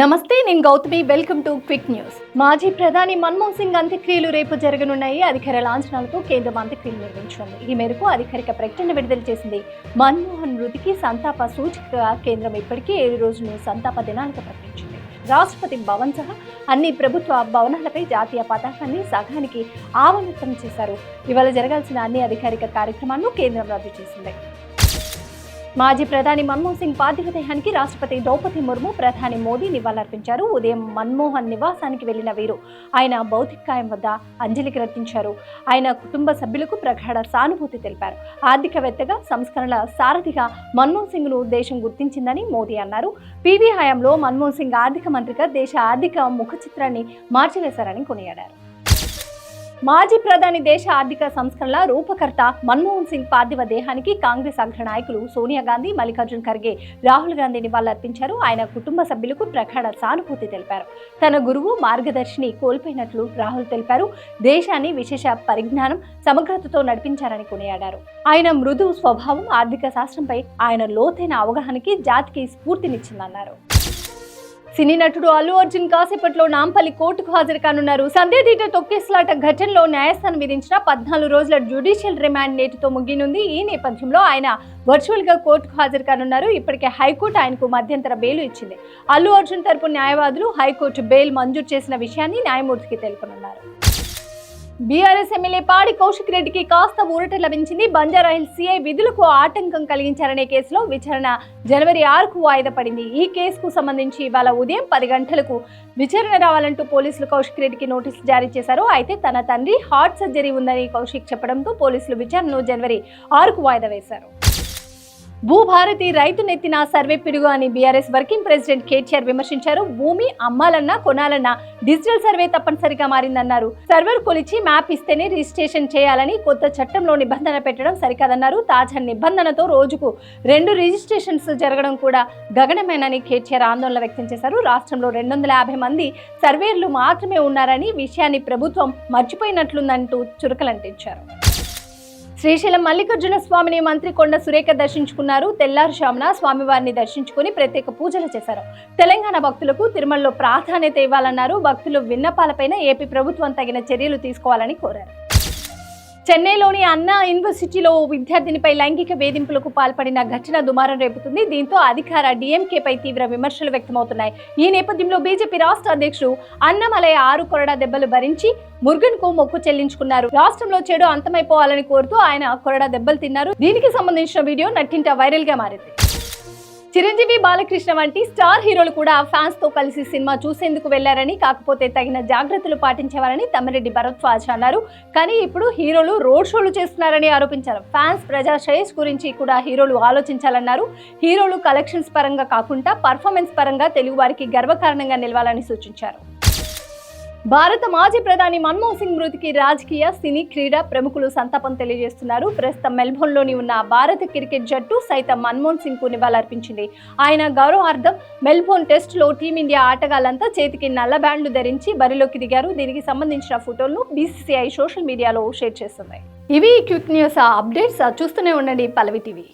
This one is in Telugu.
నమస్తే నేను Gautami. Welcome to quick news మాజీ ప్రధాని మన్మోహన్ సింగ్ అంత్యక్రియలు రేపు జరగనున్నాయి. అధికార లాంఛనాలతో కేంద్రం అంత్యక్రియలు నిర్వహించనుంది ఈ మేరకు అధికారిక ప్రకటన విడుదల చేసింది మన్మోహన్ మృతికి సంతాప సూచికగా కేంద్రం ఇప్పటికే ఏడు రోజులు సంతాప దినాలుగా ప్రకటించింది. రాష్ట్రపతి భవన్ సహా అన్ని ప్రభుత్వ భవనాలపై జాతీయ పతాకాన్ని సగానికి ఆవరణం చేశారు. ఇవాళ జరగాల్సిన అన్ని అధికారిక కార్యక్రమాలను కేంద్రం రద్దు చేసింది. మాజీ ప్రధాని మన్మోహన్ సింగ్ పార్థివ దేహానికి రాష్ట్రపతి ద్రౌపది ముర్ము ప్రధాని మోదీ నివాళులర్పించారు. ఉదయం మన్మోహన్ నివాసానికి వెళ్ళిన వీరు ఆయన భౌతికాయం వద్ద అంజలికి ఘటించారు ఆయన కుటుంబ సభ్యులకు ప్రగాఢ సానుభూతి తెలిపారు. ఆర్థికవేత్తగా సంస్కరణల సారథిగా మన్మోహన్ సింగ్ను దేశం గుర్తించిందని మోదీ అన్నారు. పీవీ హయాంలో మన్మోహన్ సింగ్ ఆర్థిక మంత్రిగా దేశ ఆర్థిక ముఖ చిత్రాన్ని మార్చివేశారని కొనియాడారు. మాజీ ప్రధాని దేశ ఆర్థిక సంస్కరణల రూపకర్త మన్మోహన్ సింగ్ పార్థివ దేహానికి కాంగ్రెస్ అగ్ర నాయకులు సోనియా గాంధీ మల్లికార్జున్ ఖర్గే రాహుల్ గాంధీ నివాళులర్పించారు ఆయన కుటుంబ సభ్యులకు ప్రగాఢ సానుభూతి తెలిపారు. తన గురువు మార్గదర్శిని కోల్పోయినట్లు రాహుల్ తెలిపారు. దేశాన్ని విశేష పరిజ్ఞానం సమగ్రతతో నడిపించారని కొనియాడారు. ఆయన మృదు స్వభావం ఆర్థిక శాస్త్రంపై ఆయన లోతైన అవగాహనకి జాతికి స్ఫూర్తినిచ్చిందన్నారు. సినీ నటుడు అల్లు అర్జున్ కాసేపట్లో నాంపల్లి కోర్టుకు హాజరు కానున్నారు. సందేహీట తొక్కేస్లాట ఘటనలో న్యాయస్థానం విధించిన పద్నాలుగు రోజుల జ్యుడిషియల్ రిమాండ్ నేటితో ముగినుంది ఈ నేపథ్యంలో ఆయన వర్చువల్గా కోర్టుకు హాజరు కానున్నారు. ఇప్పటికే హైకోర్టు ఆయనకు మధ్యంతర బెయిల్ ఇచ్చింది. అల్లు అర్జున్ తరపు న్యాయవాదులు హైకోర్టు బెయిల్ మంజూరు చేసిన విషయాన్ని న్యాయమూర్తికి తెలుపనున్నారు. బీఆర్ఎస్ ఎమ్మెల్యే పాడి కౌశిక్ రెడ్డికి కాస్త ఊరట లభించింది. బంజారాహిల్ సీఐ విధులకు ఆటంకం కలిగించారనే కేసులో విచారణ జనవరి ఆరుకు వాయిదా పడింది. ఈ కేసుకు సంబంధించి ఇవాళ ఉదయం పది గంటలకు విచారణ రావాలంటూ పోలీసులు కౌశిక్ రెడ్డికి నోటీసులు జారీ చేశారు. అయితే తన తండ్రి హార్ట్ సర్జరీ ఉందని కౌశిక్ చెప్పడంతో పోలీసులు విచారణను జనవరి ఆరుకు వాయిదా వేశారు. భూభారతి రైతు నెత్తిన సర్వే పిడుగు అని బీఆర్ఎస్ వర్కింగ్ ప్రెసిడెంట్ కేటీఆర్ విమర్శించారు. భూమి అమ్మాలన్నా కొనాలన్నా డిజిటల్ సర్వే తప్పనిసరిగా మారిందన్నారు. సర్వర్ కొలిచి మ్యాప్ ఇస్తేనే రిజిస్ట్రేషన్ చేయాలని కొత్త చట్టంలో నిబంధన పెట్టడం సరికాదన్నారు. తాజా నిబంధనతో రోజుకు రెండు రిజిస్ట్రేషన్స్ జరగడం కూడా గగనమేనని కేటీఆర్ ఆందోళన వ్యక్తం చేశారు. రాష్ట్రంలో రెండు వందల యాభై మంది సర్వేర్లు మాత్రమే ఉన్నారని విషయాన్ని ప్రభుత్వం మర్చిపోయినట్లుందంటూ చురకలంటించారు. శ్రీశైలం మల్లికార్జున స్వామిని మంత్రి కొండ సురేఖ దర్శించుకున్నారు. తెల్లారుజామున స్వామివారిని దర్శించుకుని ప్రత్యేక పూజలు చేశారు. తెలంగాణ భక్తులకు తిరుమలలో ప్రాధాన్యత ఇవ్వాలన్నారు. భక్తులు విన్నపాలపైన ఏపీ ప్రభుత్వం తగిన చర్యలు తీసుకోవాలని కోరారు. చెన్నైలోని అన్నా యూనివర్సిటీలో విద్యార్థినిపై లైంగిక వేధింపులకు పాల్పడిన ఘటన దుమారం రేపుతుంది. దీంతో అధికార డిఎంకేపై తీవ్ర విమర్శలు వ్యక్తమవుతున్నాయి. ఈ నేపథ్యంలో బీజేపీ రాష్ట్ర అధ్యక్షుడు అన్నమలయ ఆరు కొరడా దెబ్బలు భరించి మురుగన్కు మొక్కు చెల్లించుకున్నారు. రాష్ట్రంలో చెడు అంతమైపోవాలని కోరుతూ ఆయన కొరడా దెబ్బలు తిన్నారు. దీనికి సంబంధించిన వీడియో నట్టింట వైరల్గా మారింది. చిరంజీవి బాలకృష్ణ వంటి స్టార్ హీరోలు కూడా ఫ్యాన్స్తో కలిసి సినిమా చూసేందుకు వెళ్ళారని కాకపోతే తగిన జాగ్రత్తలు పాటించేవారని తమ్మిరెడ్డి భరద్వాజ్ అన్నారు. కానీ ఇప్పుడు హీరోలు రోడ్ షోలు చేస్తున్నారని ఆరోపించారు. ఫ్యాన్స్ ప్రజా శ్రేయస్ గురించి కూడా హీరోలు ఆలోచించాలన్నారు. హీరోలు కలెక్షన్స్ పరంగా కాకుండా పర్ఫార్మెన్స్ పరంగా తెలుగు వారికి గర్వకారణంగా నిలవాలని సూచించారు. భారత మాజీ ప్రధాని మన్మోహన్ సింగ్ మృతికి రాజకీయ సినీ క్రీడా ప్రముఖులు సంతాపం తెలియజేస్తున్నారు. ప్రస్తుతం మెల్బోర్న్లోని ఉన్న భారత క్రికెట్ జట్టు సైతం మన్మోహన్ సింగ్కు నివాళులర్పించింది. ఆయన గౌరవార్థం మెల్బోర్న్ టెస్ట్లో టీమిండియా ఆటగాళ్ళంతా చేతికి నల్ల బ్యాండ్లు ధరించి బరిలోకి దిగారు. దీనికి సంబంధించిన ఫోటోలను బీసీసీఐ సోషల్ మీడియాలో షేర్ చేస్తుంది ఇవి క్విక్ న్యూస్ అప్డేట్స్. చూస్తూనే ఉండండి పల్లవి టీవీ.